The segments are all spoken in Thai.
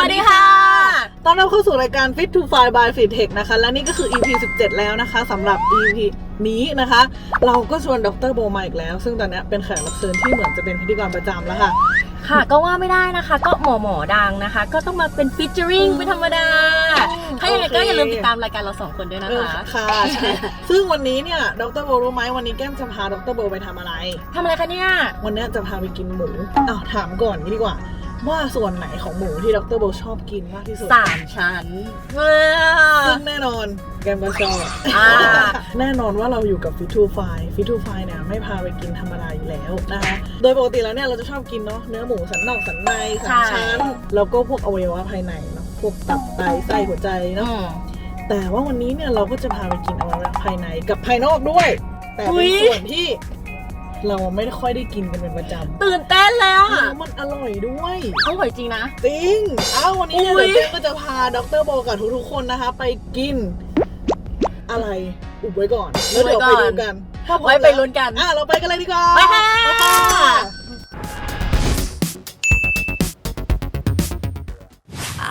วัสดีค่ะ ตอนรับเข้าสู่รายการ Fit to Fly by Fit Tech นะคะ และนี่ก็คือ EP 17 แล้วนะคะสำหรับ EP นี้นะคะ เราก็ชวนดรโบมาอีกแล้ว ซึ่งตอนเนี้ยเป็นแขกรับเชิญที่เหมือนจะเป็นพิธีกรประจำแล้วค่ะ ค่ะก็ว่าไม่ได้นะคะ ก็หมอหมอดังนะคะ ก็ต้องมาเป็นฟิชเจอริงเป็นธรรมดา ถ้าอย่างไรก็อย่าลืมติดตามรายการเราสองคนด้วยนะเออคะค่ะใช่ซึ่งวันนี้เนี่ยดรโบรู้ไหมวันนี้แก้มจะพาดรโบไปทำอะไรทำอะไรคะเนี่ยวันเนี้ยจะพาไปกินหมูอ้าวถามก่อนนี้ดีกว่า ว่าส่วนไหนของหมูที่ดรโบชอบกินมากที่สุดสามชั้นเออซึ่งแน่นอนแกมก็ชอบอ่าแน่นอนว่าเราอยู่กับฟิทูไฟฟิทูไฟเนี่ยไม่พาไปกินธรรมดาอยู่แล้วนะคะโดยปกติแล้วเนี่ยเราจะชอบกินเนาะเนื้อหมูสันนอกสันในสามชั้น แล้วก็พวกอวัยวะภายในเนาะพวกตับไตไส้หัวใจอืเนาะมแต่ว่าวันนี้เนี่ยเราก็จะพาไปกินอวัยวะภายในกับภายนอกด้วย แต่อุ๊เป็นยส่วนที่ เราไม่ค่อยได้กินกันเป็นประจำตื่นเต้นแล้วแล้อะวมันอร่อยด้วย อร่อยจริงนะ จริงอ้าววันนี้เนี่ยอุ๊ยเดี๋ยวเจ๊ก็จะพาดรโบกับทุกๆคนนะคะ ไปกิน อะไรอุบไว้ก่อนแล้วเดี๋ยวไปดูกันถ้าพร้อมไว้ไปลุ้นกัน อะเราไปกันเลยดีกว่าไปค่ะ ไปค่ะ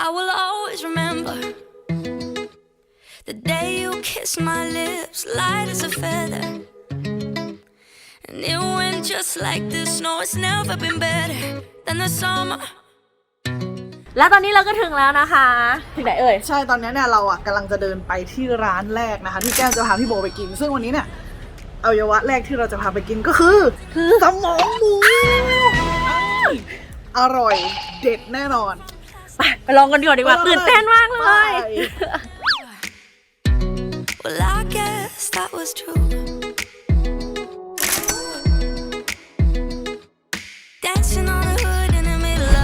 I will always remember the day you kissed my lips, light as a feather. And it went just like this. No, it's never been better than the summer. แล้วตอนนี้เราก็ถึงแล้วนะคะ ถึงไหนเอ่ย ใช่ตอนนี้เนี่ยเราอะกำลังจะเดินไปที่ร้านแรกนะคะที่แก้มจะพาพี่โบไปกิน ซึ่งวันนี้เนี่ยอวัยวะแรกที่เราจะพาไปกินก็คือคือสมองหมูอร่อยเด็ดแน่นอนไปไปลองกันดีกว่าดีกว่าตื่นเต้นมากเลยไป Well, I guess that was true.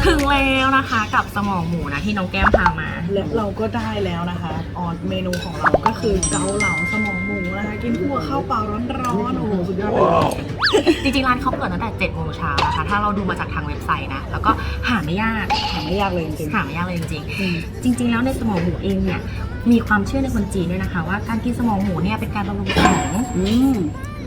ถึงแล้วนะคะกับสมองหมูนะที่น้องแก้มพามา และเราก็ได้แล้วนะคะ ออนเมนูของเราก็คือเกาเหลาสมองหมูนะคะ กินคู่กับข้าวเปล่าร้อนๆโอ้โหสุดยอดเลยจริงๆร้านเขาเปิดตั้งแต่7โมงเช้านะคะ ถ้าเราดูมาจากทางเว็บไซต์นะ แล้วก็หาไม่ยาก หาไม่ยากเลยจริงหาไม่ยากเลยจริงๆอืมๆจริง ๆ แล้วในสมองหมูเองเนี่ยมีความเชื่อในคนจีนด้วยนะคะ ว่าการกินสมองหมูเนี่ยเป็นการบำรุงสมองอืม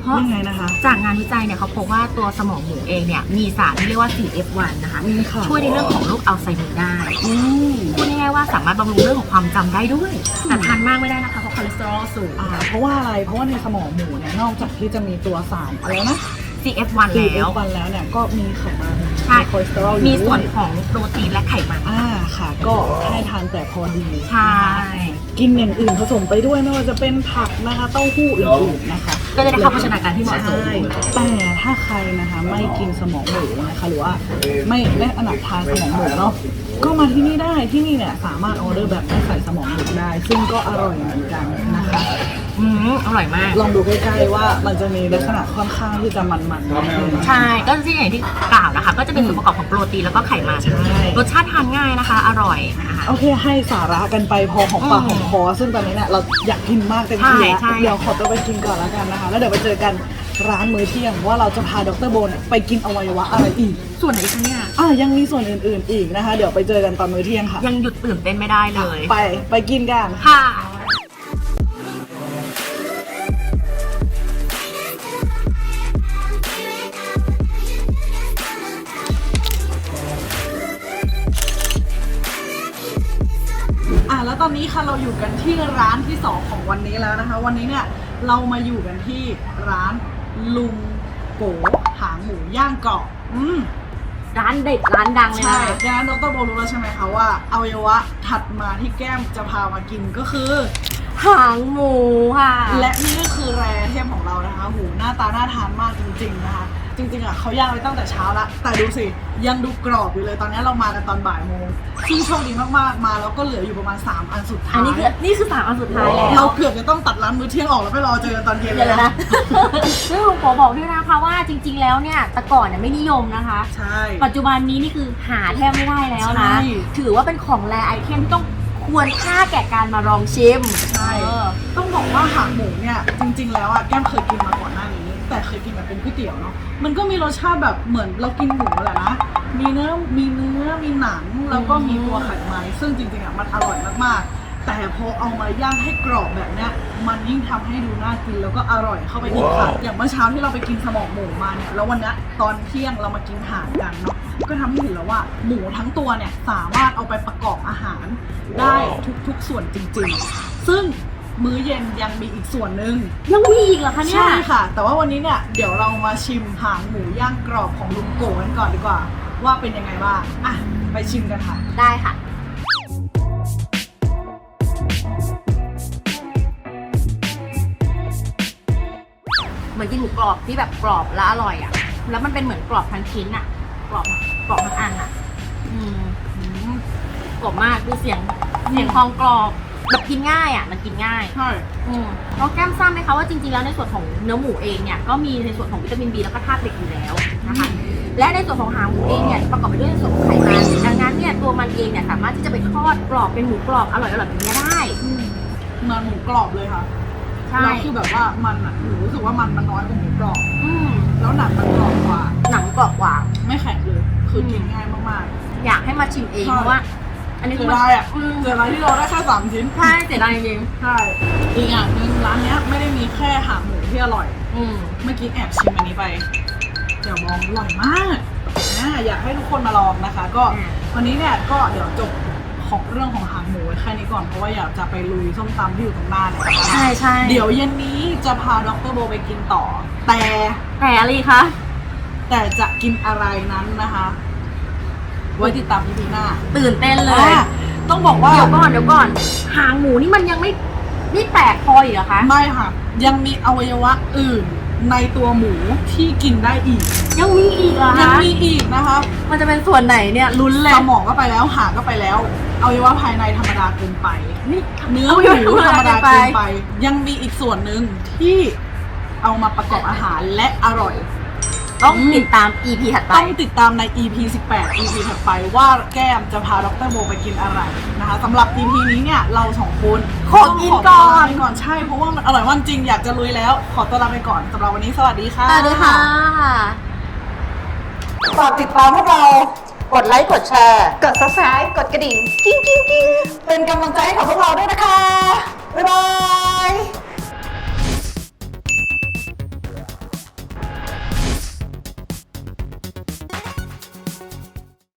เพราะยังไงนะคะ จากงานวิจัยเนี่ยเขาพบว่าตัวสมองหมูเองเนี่ยมีสารที่เรียกว่า 4F1 นะคะอืมค่ะช่วยในเรื่องของโรคอัลไซเมอร์ได้อืมพูดง่ายๆว่าสามารถบำรุงเรื่องของความจำได้ด้วยแต่ทานมากไม่ได้นะคะเพราะคอเลสเตอรอลสูง อ่าเพราะว่าอะไร เพราะว่าในสมองหมูเนี่ยนอกจากที่จะมีตัวสารอะไรนะ 4F1 ตีแล้ว วันแล้วเนี่ยก็มีไขมันใช่ มีคอเลสเตอรอลอยู่มีส่วนด้วยของโปรตีนและไขมัน อ่าค่ะ ก็ให้ทานแต่พอดีใช่กินอย่างอื่นผสมไปด้วยไม่ว่าจะเป็นผักนะคะเต้าหู้อื่นๆนะคะ ก็จะได้เข้าโภชนาการที่เหมาะสม ใช่แต่ถ้าใครนะคะไม่กินสมองหมูนะคะหรือว่าไม่ได้ถนัดทานสมองหมูเนาะก็มาที่นี่ได้ที่นี่เนี่ยสามารถออเดอร์แบบไม่ใส่สมองหมูได้ ซึ่งก็อร่อยเหมือนกันนะคะ อืมอร่อยมาก ลองดูใกล้ๆว่ามันจะมีลักษณะค่อนข้างที่จะมันๆนิดนึง ใช่ ก็ที่อย่างที่กล่าวนะคะ ก็จะเป็นส่วนประกอบของโปรตีนแล้วก็ไขมันใช่ รสชาติทานง่ายนะคะ อร่อยนะคะ โอเคให้สาระกันไปพอของปากอืขมองคอซึ่งตอนนี้เนี่ยเราอยากกินมากเต็มที่แล้วใช่ใช่ เดี๋ยวขอตัวไปกินก่อนแล้วกันนะคะ แล้วเดี๋ยวไปเจอกันร้านมื้อเที่ยงว่าเราจะพาดรโบนไปกินอวัยวะอะไรอีกส่วนไหนคะเนี่ยอะยังมีส่วนอื่นๆอีกนะคะ เดี๋ยวไปเจอกันตอนมื้อเที่ยงค่ะยังหยุดตื่นเต้นไม่ได้เลย ไปไปกินกัน ค่ะ ค่ะเราอยู่กันที่ร้านที่สองของวันนี้แล้วนะคะ วันนี้เนี่ยเรามาอยู่กันที่ร้านลุงโกหางหมูย่างกรอบอืมร้านเด็ดร้านดังเลยใช่นะดังนั้นดรโบรู้แล้วใช่ไหมคะว่าอวัยวะถัดมาที่แก้มจะพามากินก็คือ หางหมูค่ะและนี่ก็คือแรเทมของเรานะคะ หูหน้าตาน่าทานมากจริงๆนะคะ จริงๆอะเขาย่างไว้ตั้งแต่เช้าละแต่ดูสิ ยังดูกรอบอยู่เลยตอนนี้เรามากันตอนบ่ายโมงซึ่งโชคดีมากๆมาแล้วก็เหลืออยู่ประมาณ 3 อันสุดท้ายอันนี้คือนี่คือสามอันสุดท้ายแล้เราวเกือบจะต้องตัดร้านมื้อเที่ยงออกแล้วไปรอเจอกันตอนเย็นเดี๋ยวเลยนะนะ ซึ่งผมขอบอกด้วยนะคะว่าจริง ๆ แล้วเนี่ยแต่ก่อนเนี่ยไม่นิยมนะคะ ใช่ ปัจจุบันนี้นี่คือหาแทบไม่ได้แล้วนะ ใช่ ถือว่าเป็นของแรไอเทมที่ต้องควรค่าแก่การมาลองชิมใช่ เออ ต้องบอกว่าหางหมูเนี่ยจริงๆแล้วอะแก้มเคยกินมาก่อนหน้านี้ แต่เคยกินแบบเป็นก๋วยเตี๋ยวเนาะมันก็มีรสชาติแบบเหมือนเรากินหมูแหละนะมีเนื้อมีเนื้อมีหนังแล้วก็มีตัวไขมันซึ่งจริงๆอะมันอร่อยมากๆ แต่พอเอามาย่างให้กรอบแบบเนี้ยมันยิ่งทำให้ดูน่ากินแล้วก็อร่อยเข้าไปอีกค่ะอย่างเมื่อเช้าที่เราไปกินสมองหมูมาเนี่ยแล้ววันเนี้ยตอนเที่ยงเรามากินห่านกันเนาะก็ทำให้เห็นแล้วว่าหมูทั้งตัวเนี่ยสามารถเอาไปประกอบอาหารได้ทุกๆส่วนจริงๆ ซึ่ง มื้อเย็นยังมีอีกส่วนหนึ่งยังมีอีกเหรอคะเนี่ย ใช่ค่ะ แต่ว่าวันนี้เนี่ยเดี๋ยวเรามาชิมหางหมูย่างกรอบของลุงโกกันก่อนดีกว่า ว่าเป็นยังไงบ้างอะไปชิมกันค่ะ ได้ค่ะ เหมือนกินหมูกรอบที่แบบกรอบและอร่อยอะ แล้วมันเป็นเหมือนกรอบทั้งชิ้นอะ กรอบกรอบทั้งอันอะ อืมอืมกรอบมากดูเสียงเสียงทองกรอบ แบบกินง่ายอะมันกินง่ายใช่อืมน้องแก้มทราบไหมคะว่าจริงๆแล้วในส่วนของเนื้อหมูเองเนี่ยก็มีในส่วนของวิตามินบีแล้วก็ธาตุเหล็กอยู่แล้วนะคะและในส่วนของหางหมูเองเนี่ยประกอบไปด้วยในส่วนของไขมันดังนั้นเนี่ยตัวมันเองเนี่ยสามารถที่จะไปทอดกรอบเป็นหมูกรอบอร่อยๆแบบนี้ได้อืมเหมันหมูกรอบเลยค่ะใช่แล้วคือแบบว่ามันอะหนูรู้สึกว่ามันมันน้อยกว่าหมูกรอบ อืมแล้วหนังมันกรอบกว่า หนังกรอบกว่า ไม่แข็งเลยคือกินง่ายมากอยากให้มาชิมเองใช่เพราะว่า อันๆนี้เสีคืยอมันดายอะอืมเสียดายที่เราได้แค่สามชิ้นใช่เสียดายจริงใช่อีกอย่างหนึ่งร้านเนี้ยไม่ได้มีแค่หางหมูที่อร่อยๆอืมเมื่อกี้แอบชิมอันนี้ไปเดี๋ยวมองอร่อยมากนะอยากให้ทุกคนมาลองนะคะ ก็อืมวันนี้เนี่ยก็เดี๋ยวจบของเรื่องของหางหมูไว้แค่นี้ก่อนเพราะว่าอยากจะไปลุยส้มตำที่อยู่ตรงหน้าเนี่ยนะคะใช่ใช่เดี๋ยวเย็นนี้จะพาดรโบไปกินต่อ แต่แต่อะไรคะ แต่จะกินอะไรนั้นนะคะ ไว้ติดตามพีพีหน้าตื่นเต้นเลยอะต้องบอกว่า เดี๋ยวก่อนเดี๋ยวก่อน หางหมูนี่มันยังไม่นี่แตกพออีกเหรอคะ ไม่ค่ะ ยังมีอวัยวะอื่นในตัวหมูที่กินได้อีก ยังมีอีกเหรอยังคะมีอีกนะคะมันจะเป็นส่วนไหนเนี่ยลุ้นเลยสมองก็ไปแล้วหางก็ไปแล้วอวัยวะภายในธรรมดาเกินไป นี่เนื้อเอาหไว้มูธรรมดาไปเกินไป ยังมีอีกส่วนหนึ่งที่เอามาประกอบอาหารและอร่อย ต้องอืมติดตาม EP ถัดไป ต้องติดตามใน EP 18 EP ถัดไปว่าแก้มจะพาดรโบไปกินอะไรนะคะสำหรับ EP นี้เนี่ยเราสองคนขอกินก่อนต้งขตัวลาไปก่อนใช่เพราะว่ามันอร่อยมากจริงอยากจะลุยแล้ว ขอตัวลาไปก่อนสำหรับวันนี้สวัสดีค่ะสวัสดีค่ะฝากติดตามพวกเรากดไลค์กดแชร์ กด subscribe กดกระดิ่ง กิ้งกิ้งกิ้งเป็นกำลังใจให้กับพวกเราด้วยนะคะ